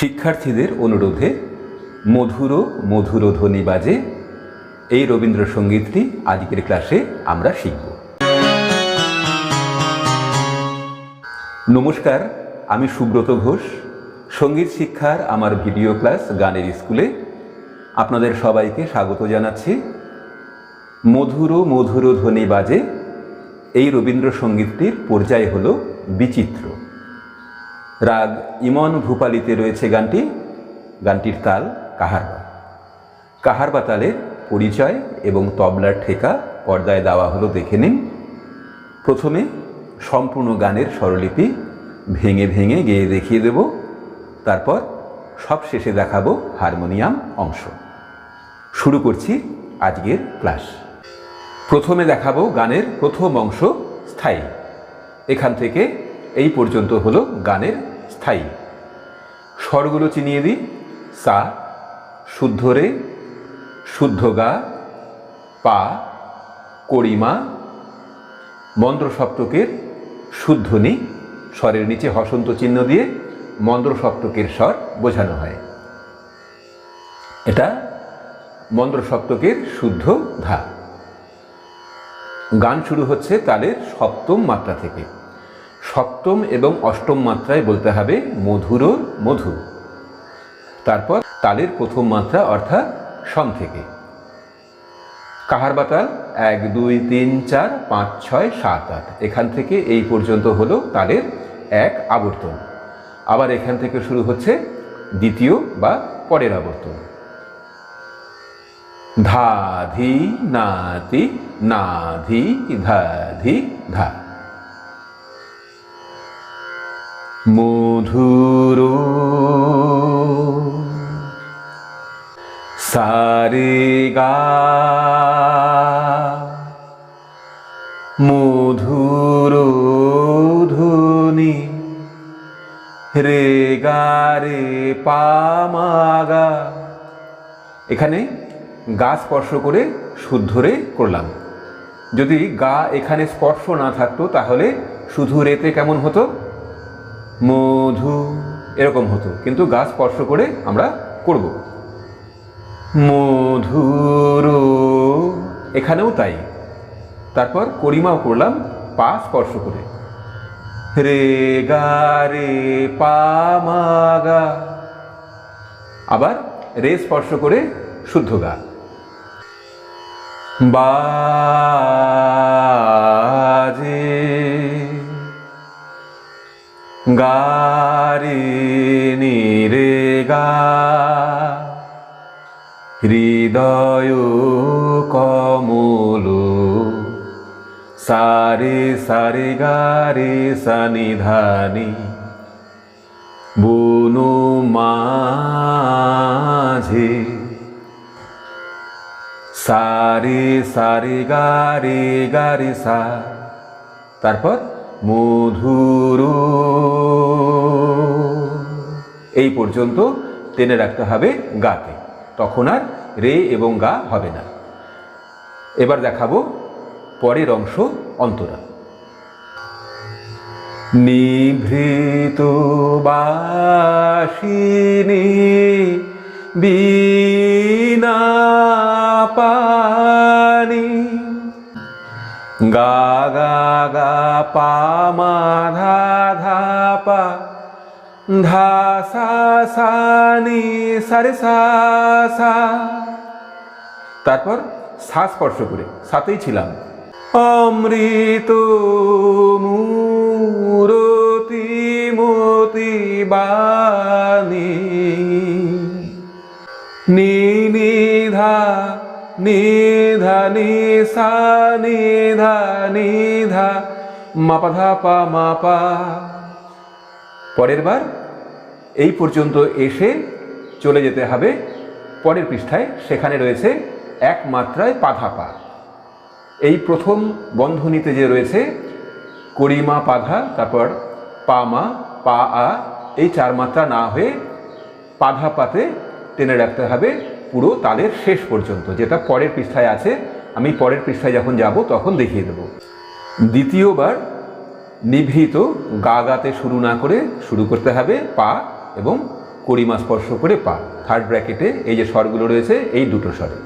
শিক্ষার্থীদের অনুরোধে মধুর মধুর ধ্বনি বাজে এই রবীন্দ্রসঙ্গীতটি আজকের ক্লাসে আমরা শিখব। নমস্কার, আমি সুব্রত ঘোষ, সংগীত শিক্ষার আমার ভিডিও ক্লাস গানের স্কুলে আপনাদের সবাইকে স্বাগত জানাচ্ছি। মধুর মধুর ধ্বনি বাজে এই রবীন্দ্রসঙ্গীতটির পর্যায় হল বিচিত্র। রাগ ইমন ভূপালিতে রয়েছে গানটি। গানটির তাল কাহারবা। কাহারবা তালের পরিচয় এবং তবলার ঠেকা পর্দায় দেওয়া হলো দেখে নিন। প্রথমে সম্পূর্ণ গানের স্বরলিপি ভেঙে ভেঙে গেয়ে দেখিয়ে দেব। তারপর সব শেষে দেখাবো হারমোনিয়াম অংশ। শুরু করছি আজকের ক্লাস। প্রথমে দেখাবো গানের প্রথম অংশ স্থায়ী। এখান থেকে এই পর্যন্ত হলো গানের স্থায়ী। স্বরগুলো চিনিয়ে দিই। সা, শুদ্ধ রে, শুদ্ধ গা, পা, করিমা মন্দ্র সপ্তকের শুদ্ধনি, স্বরের নিচে হসন্ত চিহ্ন দিয়ে মন্দ্র সপ্তকের স্বর বোঝানো হয়। এটা মন্দ্র সপ্তকের শুদ্ধ ধা গান শুরু হচ্ছে তালের সপ্তম মাত্রা থেকে। সপ্তম এবং অষ্টম মাত্রায় বলতে হবে মধুর মধু। তারপর তালের প্রথম মাত্রা অর্থাৎ সম থেকে। কাহার বাতাল এক, দুই, তিন, চার, পাঁচ, ছয়, সাত, আট। এখান থেকে এই পর্যন্ত হলো তালের এক আবর্তন। আবার এখান থেকে শুরু হচ্ছে দ্বিতীয় বা পরের আবর্তন। ধা, ধি নাতি না, ধি, ধা ধি, ধা। মধুর সারে গা মধুর ধ্বনি রে গা রে পামাগা এখানে গা স্পর্শ করে শুদ্ধ রে করলাম। যদি গা এখানে স্পর্শ না থাকতো তাহলে শুধু রেতে কেমন হতো? মধু, এরকম হতো। কিন্তু গা স্পর্শ করে আমরা করব। মধুর, এখানেও তাই। তারপর করিমাও করলাম পা স্পর্শ করে। রে গা, রে পা, মা গা। আবার রে স্পর্শ করে শুদ্ধ গা। বাজে গারে নিরে গা। হৃদয় কমল, সারে সারে গারে সানিধানি। বুনু মাঝে সারে সারে গারে গারে সা। তারপর মধুর। এই পর্যন্ত টেনে রাখতে হবে গাতে। তখন আর রে এবং গা হবে না। এবার দেখাবো পরের অংশ অন্তরা। নিভৃত বাসিনী বিনা পানি গা গা গা, পা, মা, ধা ধা, পা, ধা, সা সা, নি সারে সা সা। তারপর সা স্পর্শ করে সাথেই ছিলাম। অমৃত মূরতি মতি বাণী। নি নিধা নিসা নিধা নিধা মাপা পা মাপা পরের বার এই পর্যন্ত এসে চলে যেতে হবে পরের পৃষ্ঠায়, সেখানে রয়েছে এক মাত্রায় পাধাপা এই প্রথম বন্ধনীতে যে রয়েছে করিমা পাধা তারপর পামা পা আ, এই চার মাত্রা না হয়ে পাধা পাতে টেনে রাখতে হবে। পুরো তালের শেষ পর্যন্ত, যেটা পরের পৃষ্ঠায় আছে। আমি পরের পৃষ্ঠায় যখন যাব, তখন দেখিয়ে দেব। দ্বিতীয়বার নিভৃত গা গাতে শুরু না করে শুরু করতে হবে পা এবং কড়িমা স্পর্শ করে পা। থার্ড ব্র্যাকেটে এই যে স্বরগুলো রয়েছে, এই দুটো স্বরে।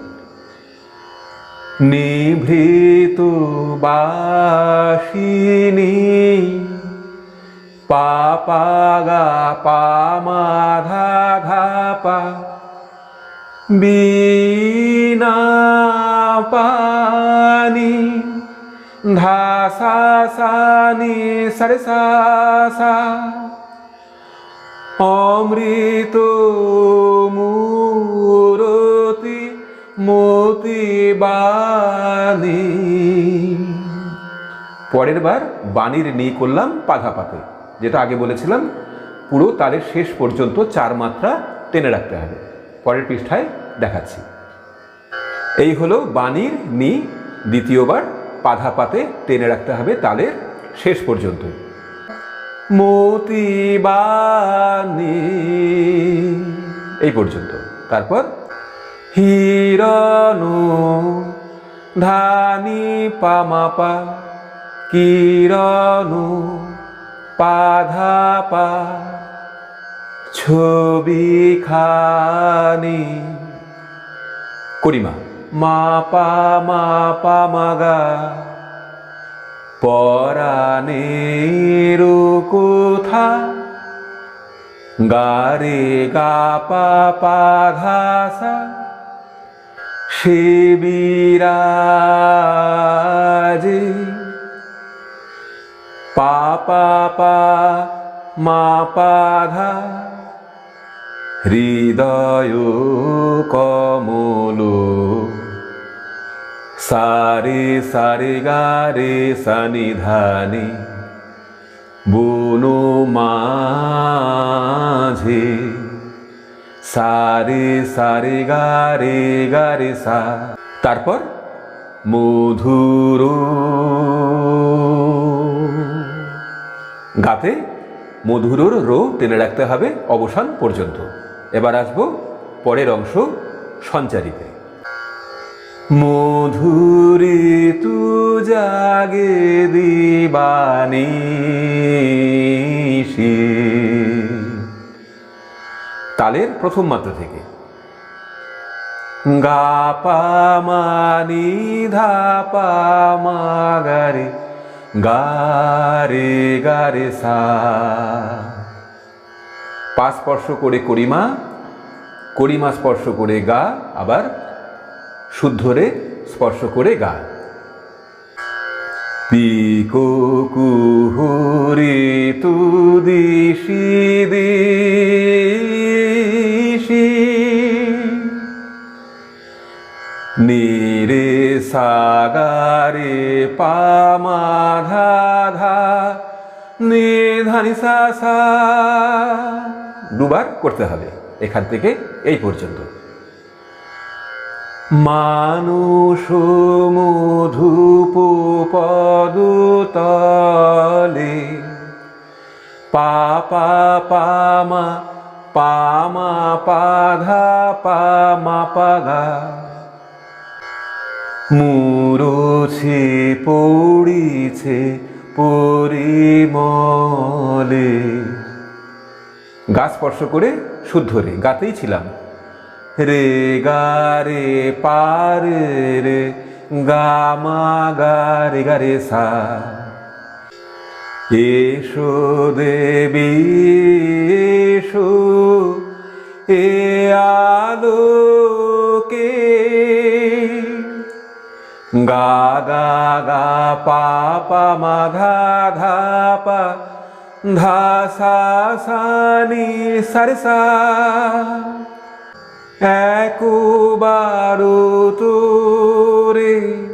নিভৃত বাসিনী, পা পা গা পা মা ধা ধা পা বিনা পানি ধা সা সা নি সরে সা সা অমৃত মূরতি মতি বাণী। পরের বার বাণীর নি করলাম পাতে যেটা আগে বলেছিলাম, পুরো তারের শেষ পর্যন্ত চার মাত্রা টেনে রাখতে হবে। পরের পৃষ্ঠায় দেখাচ্ছি। এই হলো বাণীর নি, দ্বিতীয়বার পাধা পাতে টেনে রাখতে হবে তালের শেষ পর্যন্ত। মতিবানি এই পর্যন্ত। তারপর হিরণু ধানি পামাপা, কিরণু পাধা পা ছবি খানি করিমা। মা পা মা পা মাগা পরাণের কোথা গারে গা পা পা ঘাসা সে। বিরাজে পা পা পা, মা, পা ধা হৃদয় কমল। সারে সারে গারে সানি ধানি বুনো মাঝে। সারে সারে গারে গারে সা। তারপর মধুর গাতে মধুরর রো টেনে রাখতে হবে অবসান পর্যন্ত। এবার আসব পরের অংশ সঞ্চারিতে। মধুরে তু জাগে দিবানি তালের প্রথম মাত্রা থেকে। গা পা মানি ধা পা মা গারে গারে গারে সা। পা স্পর্শ করে করিমা করিমা স্পর্শ করে গা, আবার শুদ্ধ রে স্পর্শ করে গা। পিকো কুহুরে তু দিশি দিশি, নিরে সাগারে পামা ধা ধা, নে ধানি সা সা। দুবার করতে হবে, এখান থেকে এই পর্যন্ত। মানুষ মধুপ পদুতলে পাপা পামা পামা পাধা পামা পাগা মুরছে, পড়িছে, পরিমলে। গা স্পর্শ করে শুদ্ধ রে, গাতেই ছিলাম। রে গা রে পার রে, গা মা গা রে গা রে সা। এসো দেবী, এসো, এ আলোকে। গা গা গা পা পা মা ধা ধা পা ধা সা সা নি সারে সা একবারো তোরে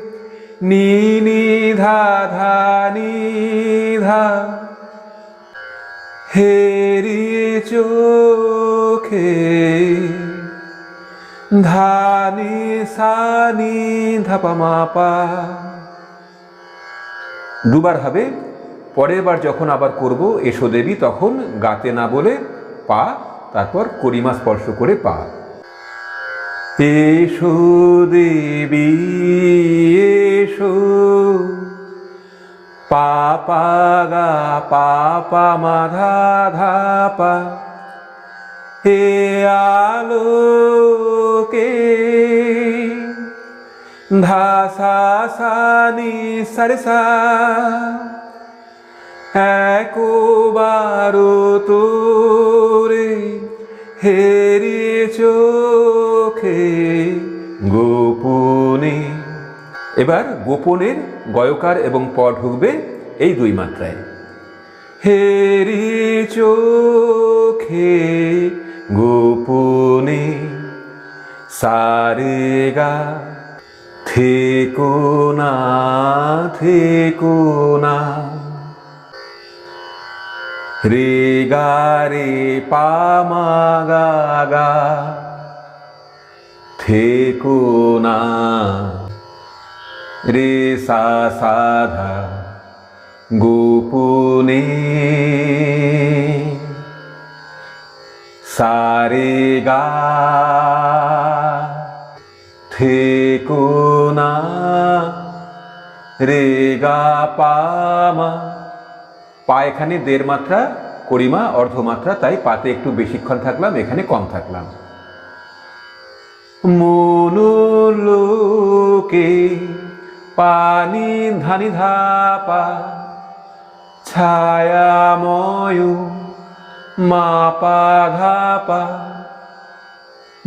নি নি ধা ধা, নি, ধা। হেরি চোখে ধানি, সানি, ধাপা, মাপা। দুবার হবে। পরের বার যখন আবার করব, এসো দেবী, তখন গাতে না বলে পা, তারপর করিমা স্পর্শ করে পা। এসো দেবী, এসো। পা পা গা পা পা মা, ধা ধা, পা। হে আলোকে ধাসা সানি সরসা একবারো তোরে হেরি চোখে গোপনে। এবার গোপনের গয়কার এবং প ঢুকবে এই দুই মাত্রায়। হেরি চোখে গোপনে সারেগা থেকো না থেকো না। रिगा रि पा गागा थे कुना रि सा गोपुनी। सा रे गा थे कुना गा पा পা এখানে দেড় মাত্রা, করিমা অর্ধমাত্রা, তাই পাতে একটু বেশিক্ষণ থাকলাম, এখানে কম থাকলাম। মনুলোকে পানি ধানি ধাপা, ছায়াময় মাপা ধাপা,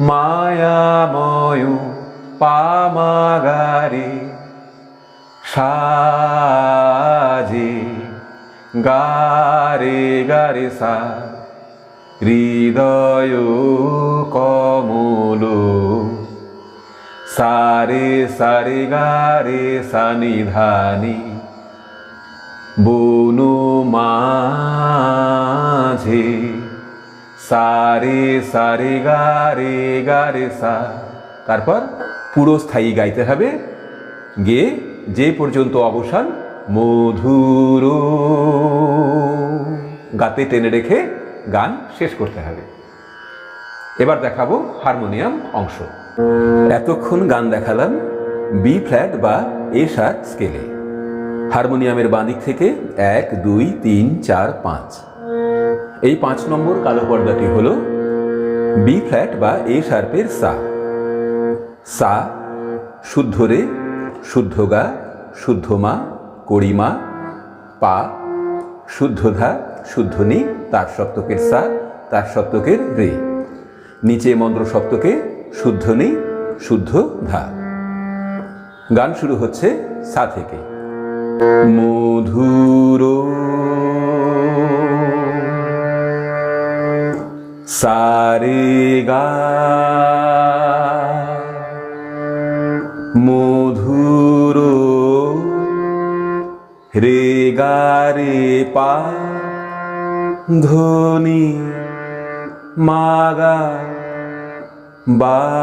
মায়াময় পামাগারে সাজে। গারে গারে সা হৃদয় কমল। সারে সারে গারে সানিধানি বনু মাঝে। সারে সারে গারে গারে সা তারপর পুরো স্থায়ী গাইতে হবে। গে যে পর্যন্ত অবসান মধুর গাতে টেনে রেখে গান শেষ করতে হবে। এবার দেখাবো হারমোনিয়াম অংশ। এতক্ষণ গান দেখালাম বি ফ্ল্যাট বা এ শার্প স্কেলে হারমোনিয়ামের বাঁদিক থেকে এক, দুই, তিন, চার, পাঁচ। এই পাঁচ নম্বর কালো পর্দাটি হল বি ফ্ল্যাট বা এ শার্পের সা। সা, শুদ্ধ রে, শুদ্ধ গা, শুদ্ধ মা কড়িমা পা শুদ্ধ ধা শুদ্ধ নি তার সপ্তকের সা, তার সপ্তকের রে। নিচে মন্দ্র সপ্তকে শুদ্ধ নি শুদ্ধ ধা গান শুরু হচ্ছে সা থেকে। মধুর সারে গা। মধুর রে গা রে পা ধ্বনি মাগা বাজে।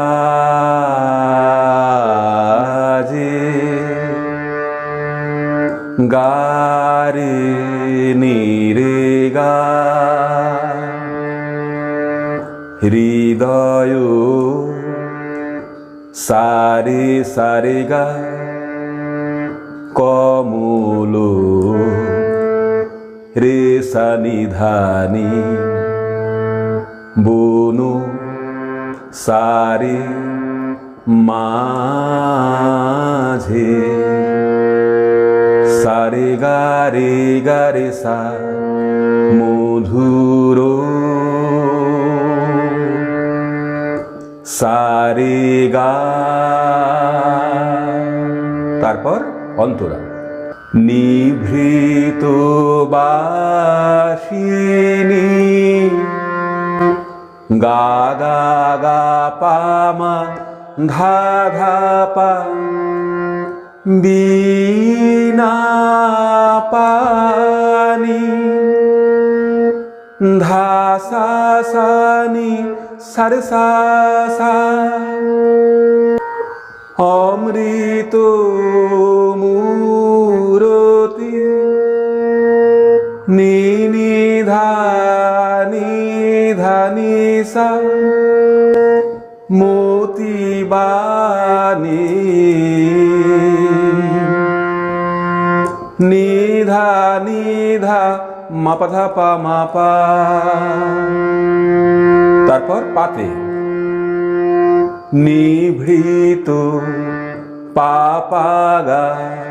গারে নিরে গা হৃদয় সারে সারে গা। কমল রে সানিধানি, বনু সারে মাঝে, সারে গারে গারে সা মধুর, সারে গা। তারপর অন্তরা। নিভৃত বাসিনী, গা গা পামা ধা ধা পা বিনা পানি, ধা সা সানি সার সা সা, অমৃত নি ধানি ধানি সা মোতিবানি নিধা নিধা মাপা ধা পা মাপা তারপর পাতে। নিভৃত পাপাগা বিনা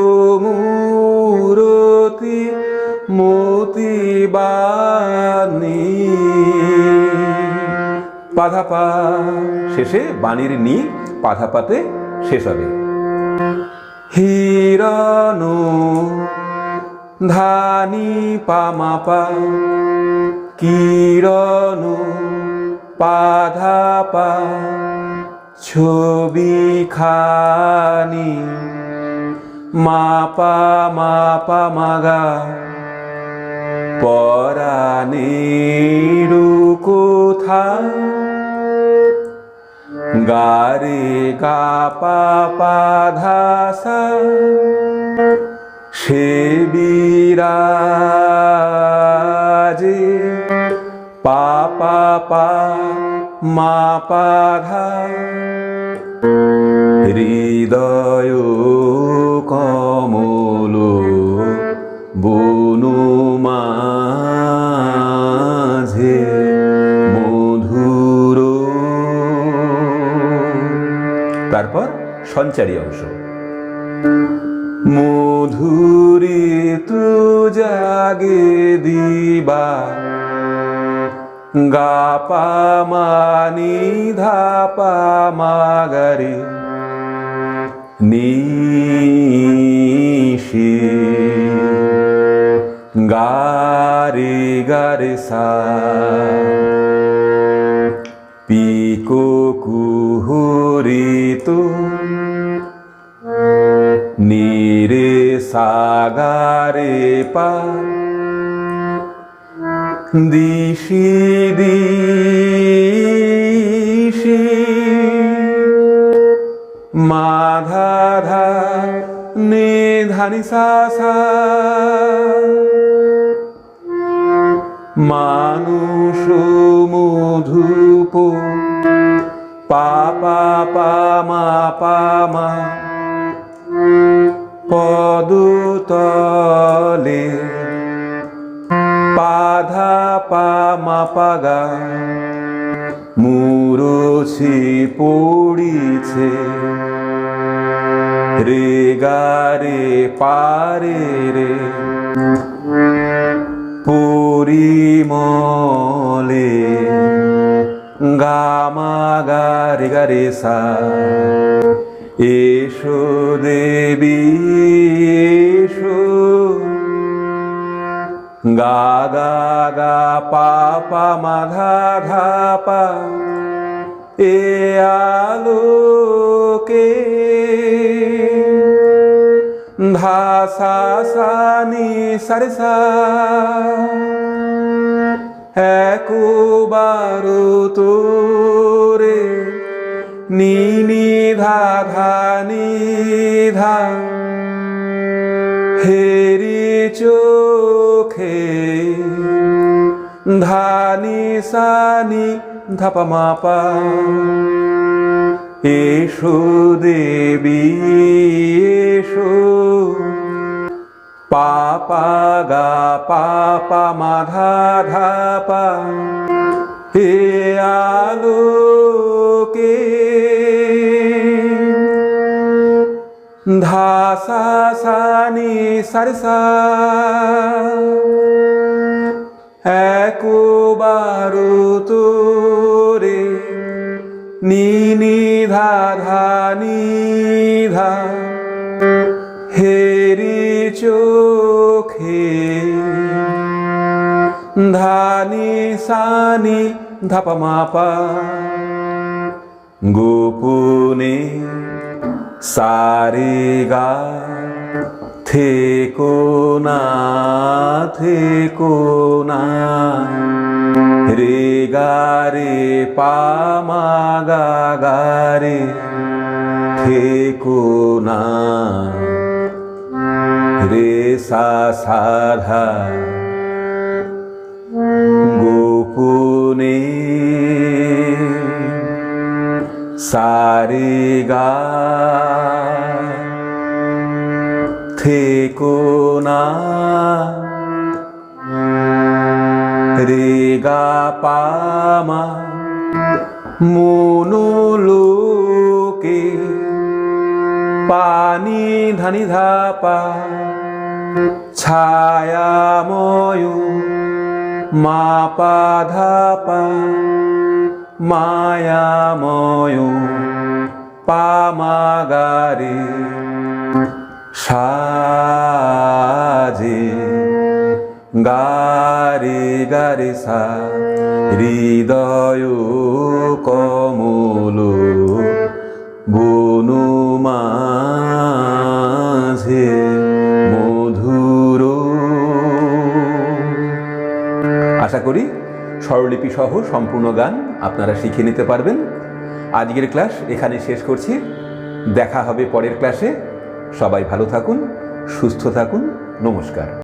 পাধাপা। শেষে বাণীর নি পাধাপাতে শেষ হবে। হিরণ ধানি পামাপা, কিরণ পাধাপা ছবি খানি মাপা মাপা মাগা। পরাণের কোথা গারে গা পা পা ধা সা। পা পা পা মা পা ধা। হৃদয় কমল বনু মাঝে তারপর সঞ্চারী অংশ। মধুরে তু জাগে দিবা গা পা মানি ধা পা মাগারে, নিশি গারে গারে সা, পিকো কুহুরিত নিরে সাগারে পা দিশি দিশি মাধা ধা নে ধানি সা মানুষ মধুপ পা পা পা, মা পা, মা। পদুতলে। পাধা পা, মা পাগা মুরছি পড়িছে। রে গারে পারে রে পরিমলে গামা গারে গারে সা এসো দেবী এসো গা গা গা পা পা মাধা ধা পা এ আলোকে ধা সা সা নি সারে সা একবার তোরে নি নি ধা ধা নি ধা। হেরি চোখে ধানি সানি ধাপা মাপা। এসো দেবী, এসো। পাপা গা পাপা মাধা ধাপা হে আলোকে ধাসা সানি সারসা। একবার তোরে নি নি ধা ধা নি ধা। धानि सानि ध निी धप थे को गोकुनि सारि गा थुना थि कुना हृगारि पारी थि रे सा साधा গোপনে সারে গা থেকো না। রে গা পামা মনোলোকে পানি ধানি ধাপা ছায়াময় মা পাধাপা মায়াময় পামাগারে সাজে গারে গারে সা হৃদয় কমল বনু মাঝে আশা করি স্বরলিপি সহ সম্পূর্ণ গান আপনারা শিখে নিতে পারবেন। আজকের ক্লাস এখানে শেষ করছি। দেখা হবে পরের ক্লাসে। সবাই ভালো থাকুন, সুস্থ থাকুন। নমস্কার।